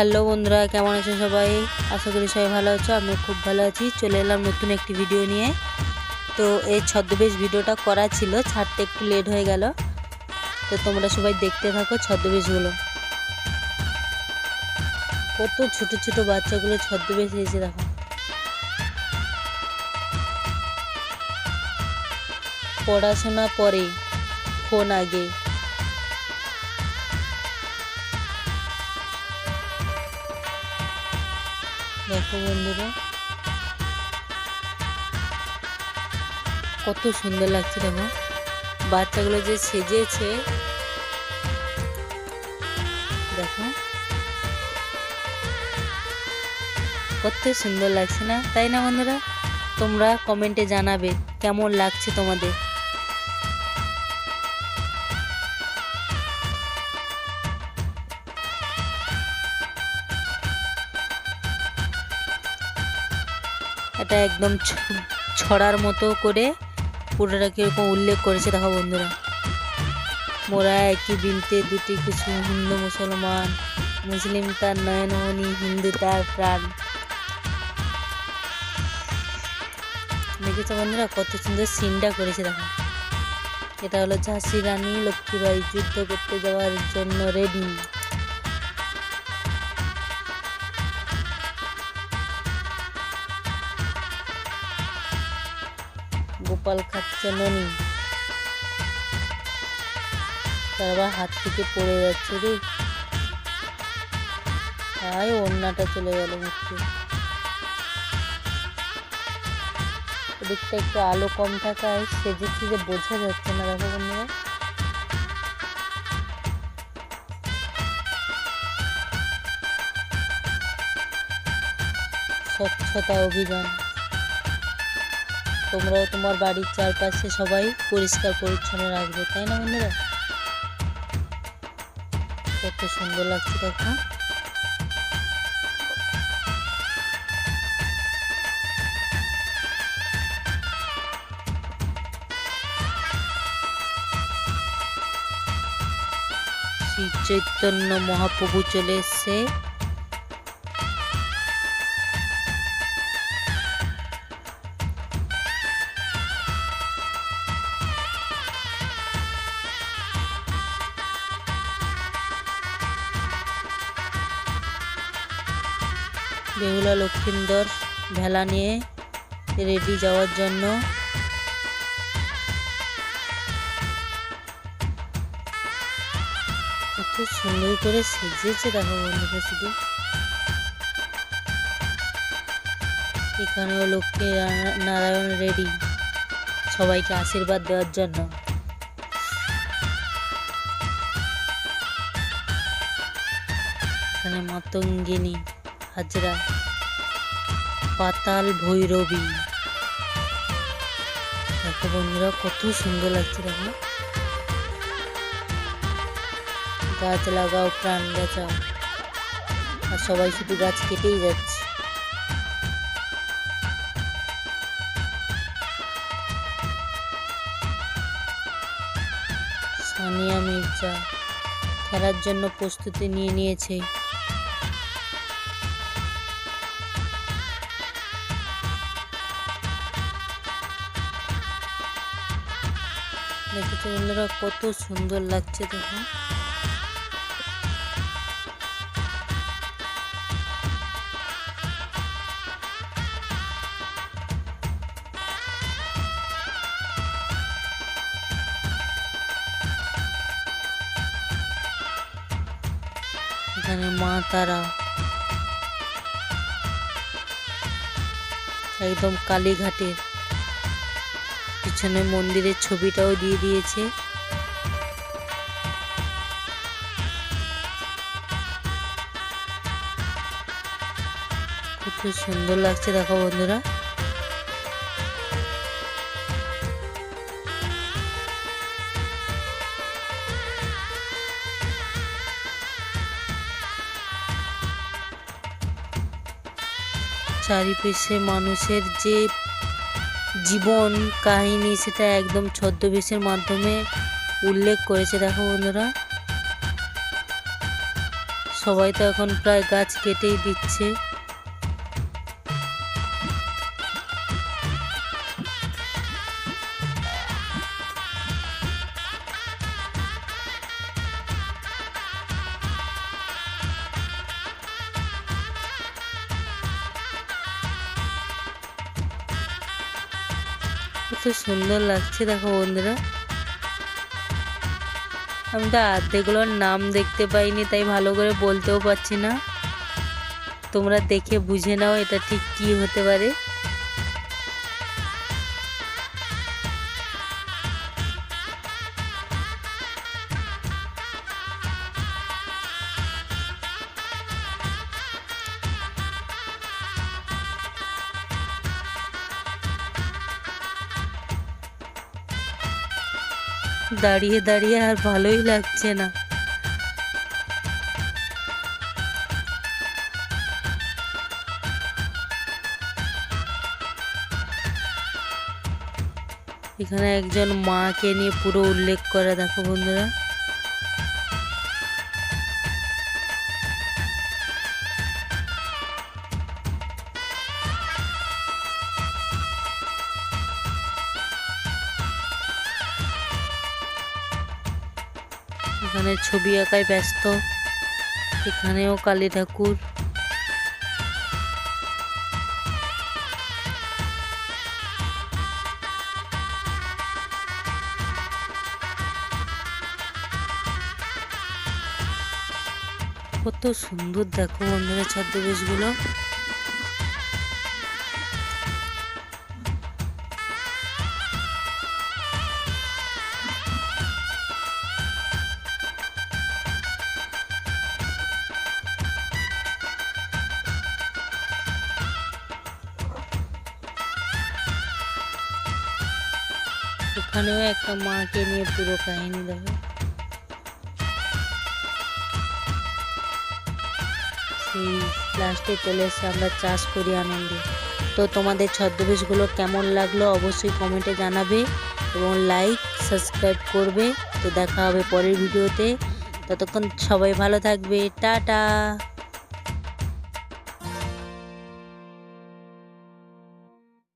Hello বন্ধুরা, কেমন আছো সবাই? আশা করি সবাই ভালো আছো আমি খুব ভালো আছি। চলে এলাম নতুন একটি ভিডিও নিয়ে। তো এই ছদ্মবেশ ভিডিওটা করা ছিল, ছাড়তে একটু লেট হয়ে গেল। তো তোমরা সবাই দেখতে থাকো ছদ্মবেশগুলো। কত ছোট ছোট বাচ্চাগুলো ছদ্মবেশ এসে দেখো। পড়াশোনা পরে, ফোন আগে। দেখো বন্ধুরা। কত সুন্দর লাগছে দেখো। বাচ্চাগুলো যে সেজেছে। দেখো। কত সুন্দর লাগছে না? তাই না বন্ধুরা? তোমরা কমেন্টে জানাবে কেমন লাগছে তোমাদের। এটা একদম ছড়ার মতো করে পুরোটা কীরকম উল্লেখ করেছে। দেখো বন্ধুরা। মোরা একই বিনতে দুটি কিছু হিন্দু, মুসলমান, মুসলিম তার নয়নমণি হিন্দু তার প্রাণ। দেখেছ বন্ধুরা? কত সুন্দর সিনটা করেছে, দেখো। এটা হলো ঝাঁসি রানী লক্ষ্মীবাই যুদ্ধ করতে যাওয়ার জন্য রেডি গোপাল খাচ্ছে ননি। তার আবার হাত থেকে পড়ে যাচ্ছে রে। তাই ওড়নাটা চলে গেল মুখে ওদিকটা একটু আলো কম থাকায় সেজেছি যে বোঝা যাচ্ছে না দেখো বন্ধুরা। স্বচ্ছতা অভিযান। তোমরাও তোমার বাড়ির চারপাশে সবাই পরিষ্কার পরিচ্ছন্ন রাখবে, তাই না বন্ধুরা? কত সুন্দর লাগছে দেখো। চৈতন্য মহাপ্রভু চলে এসছে। বেহুলা লক্ষিন্দর ভেলা নিয়ে রেডি যাওয়ার জন্য। কত সুন্দর করে সেজেছে দেখো বন্ধুরা শুধু। এখানেও লক্ষ্মী নারায়ণ রেডি সবাইকে আশীর্বাদ দেওয়ার জন্য। এখানে মাতঙ্গিনী। হাজরা। পাতাল ভৈরবী। দেখো বন্ধুরা, কত সুন্দর লাগছে দেখো। গাছ লাগাও, প্রাণ বাঁচাও। আর সবাই শুধু গাছ কেটেই যাচ্ছে। সানিয়া মির্জা খেলার জন্য প্রস্তুতি নিয়ে নিয়েছে। দেখেছ বন্ধুরা কত সুন্দর লাগছে দেখো। এখানে মা তারা একদম কালীঘাটের। পিছনে মন্দিরের ছবিটাও দিয়ে দিয়েছে। কত সুন্দর লাগছে দেখো বন্ধুরা। চারিপাশে মানুষের যে জীবন কাহিনী সেটা একদম ছদ্মবেশের মাধ্যমে উল্লেখ করেছে, দেখো বন্ধুরা। সবাই তো এখন প্রায় গাছ কেটেই দিচ্ছে। কত সুন্দর লাগছে, দেখো বন্ধুরা। আমি তো আর্ধেকগুলোর নাম দেখতে পাইনি, তাই ভালো করে বলতেও পারছি না। তোমরা দেখে বুঝে নাও এটা ঠিক কি হতে পারে। দাঁড়িয়ে দাঁড়িয়ে আর ভালোই লাগছে না। এখানে একজন মাকে নিয়ে পুরো উল্লেখ করে, দেখো বন্ধুরা। এখানে ছবি আঁকায় ব্যস্ত। এখানেও কালী ঠাকুর। কত সুন্দর দেখো বন্ধুরা ছদ্মবেশগুলো। এখানেও একটা মাকে নিয়ে পুরো কাহিনী দেখো। সেই লাস্টে চলে এসে আমরা চাষ করি আনন্দে। তো তোমাদের ছদ্মবেশগুলো কেমন লাগল অবশ্যই কমেন্টে জানাবে এবং লাইক সাবস্ক্রাইব করবে। তো দেখা হবে পরের ভিডিওতে। ততক্ষণ সবাই ভালো থাকবে। টাটা!